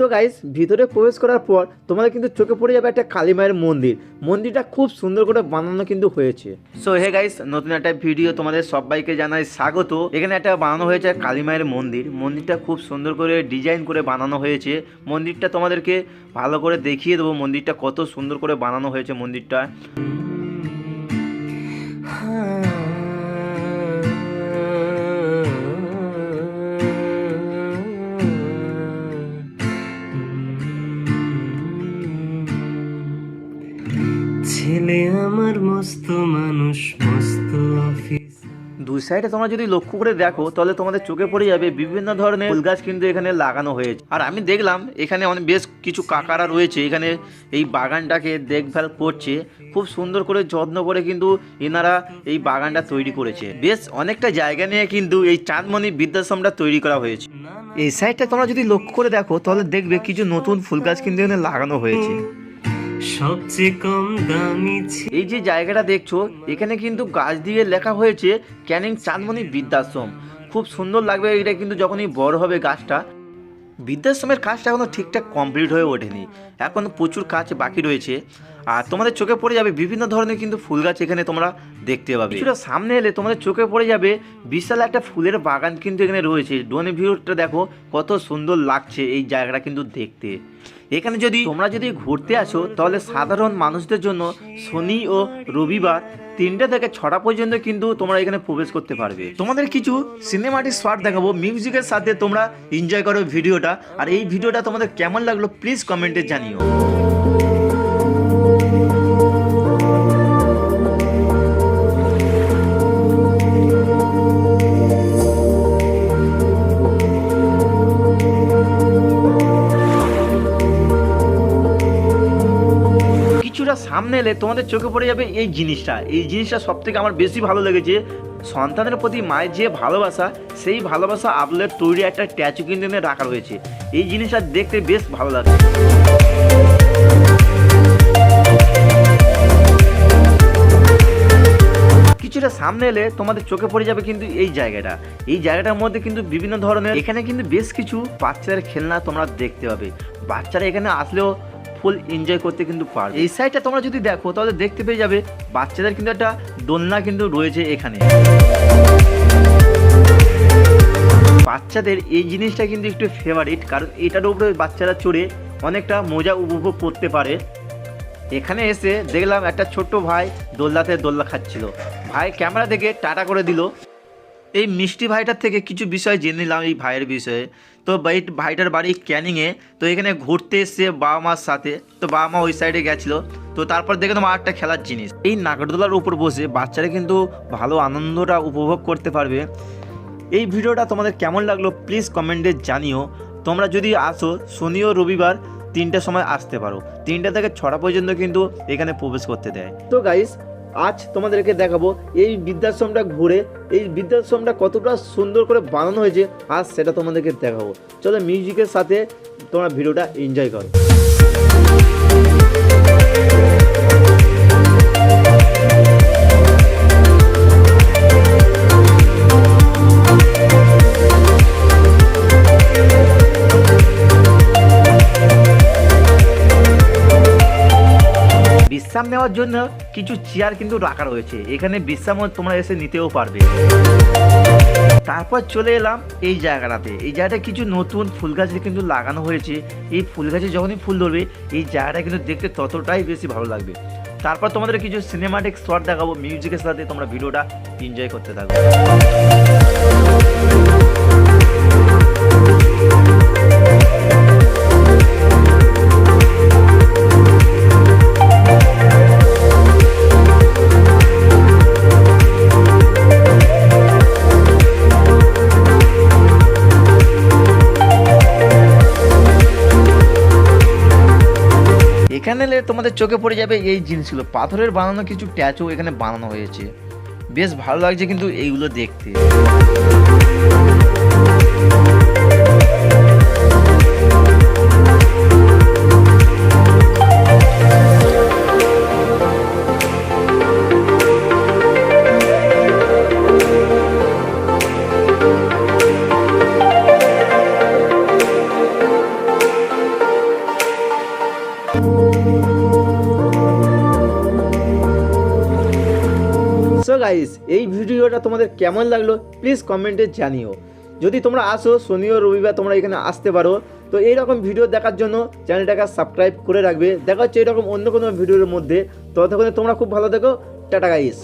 তো গাইস ভিতরে প্রবেশ করার পর তোমাদের কিন্তু চোখে পড়ে যাবে একটা কালী মায়ের মন্দির। মন্দিরটা খুব সুন্দর করে বানানো কিন্তু হয়েছে। সো হে গাইস নতুন একটা ভিডিও তোমাদের সবাইকে জানাই স্বাগত। এখানে একটা বানানো হয়েছে কালী মায়ের মন্দির। মন্দিরটা খুব সুন্দর করে ডিজাইন করে বানানো হয়েছে। মন্দিরটা তোমাদেরকে ভালো করে দেখিয়ে দেবো মন্দিরটা কত সুন্দর করে বানানো হয়েছে মন্দিরটা। ছেলে আমার মস্ত মানুষ, মস্ত অফিস দুই সাইডে তোমরা যদি লক্ষ্য করে দেখো, তাহলে তোমাদের চোখে পড়ে যাবে বিভিন্ন ধরনের ফুল গাছ কিন্তু এখানে লাগানো হয়েছে। আর আমি দেখলাম, এখানে অনেক বেশ কিছু কাকারা রয়েছে, এখানে এই বাগানটাকে দেখভাল করছে। খুব সুন্দর করে যত্ন করে কিন্তু এনারা এই বাগানটা তৈরি করেছে। বেশ অনেকটা জায়গা নিয়ে কিন্তু এই চাঁদমণি বৃদ্ধাশ্রমটা তৈরি করা হয়েছে। এই সাইডটা তোমরা যদি লক্ষ্য করে দেখো, তাহলে দেখবে কিছু নতুন ফুল গাছ কিন্তু এখানে লাগানো হয়েছে। সবচেয়ে কম দামি এই যে জায়গাটা দেখছ, এখানে কিন্তু গাছ দিয়ে লেখা হয়েছে ক্যানিং চাঁদমণি বৃদ্ধাশ্রম। খুব সুন্দর লাগবে এটা কিন্তু যখনই বড় হবে গাছটা। বৃদ্ধাশ্রমের কাজটা এখনও ঠিকঠাক কমপ্লিট হয়ে ওঠেনি। এখন প্রচুর কাজ বাকি রয়েছে। আর তোমাদের চোখে পড়ে যাবে বিভিন্ন ধরনের কিন্তু ফুল গাছ এখানে তোমরা দেখতে পাবে। কিছুটা সামনে এলে তোমাদের চোখে পড়ে যাবে বিশাল একটা ফুলের বাগান কিন্তু এখানে রয়েছে। ডোনে ভিউটা দেখো, কত সুন্দর লাগছে এই জায়গাটা কিন্তু দেখতে। এখানে যদি তোমরা যদি ঘুরতে আসো, তাহলে সাধারণ মানুষদের জন্য শনি ও রবিবার তিনটে থেকে ছটা পর্যন্ত কিন্তু তোমরা এখানে প্রবেশ করতে পারবে। তোমাদের কিছু সিনেমাটিক শর্ট দেখাবো মিউজিকের সাথে তোমরা এনজয় করো ভিডিওটা আর এই ভিডিওটা তোমাদের কেমন লাগল প্লিজ কমেন্টে জানিও। সামনে এলে তোমাদের চোখে পড়ে যাবে এই জিনিসটা। এই জিনিসটা সব থেকে আমার বেশি ভালো লেগেছে। সন্তানের প্রতি মায়ের যে ভালোবাসা, সেই ভালোবাসা আপলের তৈরি একটা স্ট্যাচু কিন্তু রাখা রয়েছে। এই জিনিসটা দেখতে বেশ ভালো লাগে কিছুটা সামনে এলে তোমাদের চোখে পড়ে যাবে কিন্তু এই জায়গাটা। এই জায়গাটার মধ্যে কিন্তু বিভিন্ন ধরনের, এখানে কিন্তু বেশ কিছু বাচ্চাদের খেলনা তোমরা দেখতে পাবে। বাচ্চারা এখানে আসলেও ফুল এনজয় করতে কিন্তু পারবে। এই সাইডটা তোমরা যদি দেখো, তাহলে দেখতে পেয়ে যাবে বাচ্চাদের কিন্তু একটা দোলনা কিন্তু রয়েছে এখানে। বাচ্চাদের এই জিনিসটা কিন্তু একটু ফেভারিট কারণ এটার উপরে বাচ্চারা চড়ে অনেকটা মজা উপভোগ করতে পারে। এখানে এসে দেখলাম একটা ছোট্ট ভাই দোলনাতে দোলনা খাচ্ছিল। ভাই ক্যামেরা থেকে টাটা করে দিল। এই মিষ্টি ভাইটার থেকে কিছু বিষয় জেনে নিলাম এই ভাইয়ের বিষয়ে। তো ভাই, ভাইটার বাড়ি ক্যানিংয়ে, তো এখানে ঘুরতে এসছে বাবা মার সাথে। তো বাবা মা ওই সাইডে গেছিল। তো তারপর দেখলাম আর একটা খেলার জিনিস। এই নাগরদোলার উপর বসে বাচ্চারা কিন্তু ভালো আনন্দটা উপভোগ করতে পারবে। এই ভিডিওটা তোমাদের কেমন লাগল প্লিজ কমেন্টে জানিও। তোমরা যদি আসো, শনি ও রবিবার তিনটার সময় আসতে পারো। তিনটা থেকে ছটা পর্যন্ত কিন্তু এখানে প্রবেশ করতে দেয়। তো গাইস আজ তোমাদেরকে দেখাবো এই বৃদ্ধাশ্রমটা ঘুরে এই বৃদ্ধাশ্রমটা কতটা সুন্দর করে বানানো হয়েছে, আজ সেটা তোমাদেরকে দেখাবো। চলো মিউজিকের সাথে তোমরা ভিডিওটা এনজয় করো। বিশ্রাম নেওয়ার জন্য কিছু চেয়ার কিন্তু রাখা রয়েছে। এখানে বিশ্রামও তোমরা এসে নিতেও পারবে। তারপর চলে এলাম এই জায়গাটাতে। এই জায়গাটা কিছু নতুন ফুল গাছ কিন্তু লাগানো হয়েছে। এই ফুল গাছে যখনই ফুল ধরবে, এই জায়গাটা কিন্তু দেখতে ততটাই বেশি ভালো লাগবে। তারপর তোমাদের কিছু সিনেমাটিক শট দেখাবো মিউজিকের সাথে তোমরা ভিডিওটা এনজয় করতে থাকো। এলে তোমাদের চোখে পড়ে যাবে এই জিনিসগুলো পাথরের বানানো কিছু ট্যাচও এখানে বানানো হয়েছে। বেশ ভালো লাগছে কিন্তু এইগুলো দেখতে। গাইস এই ভিডিওটা তোমাদের কেমন লাগল প্লিজ কমেন্টে জানিও। যদি তোমরা আসো, শনি ও রবিবার তোমরা এখানে আসতে পারো। তো এইরকম ভিডিও দেখার জন্য চ্যানেলটাকে সাবস্ক্রাইব করে রাখবে। দেখা হচ্ছে এরকম অন্য কোনো ভিডিওর মধ্যে। ততক্ষণে তোমরা খুব ভালো থেকো। Tata guys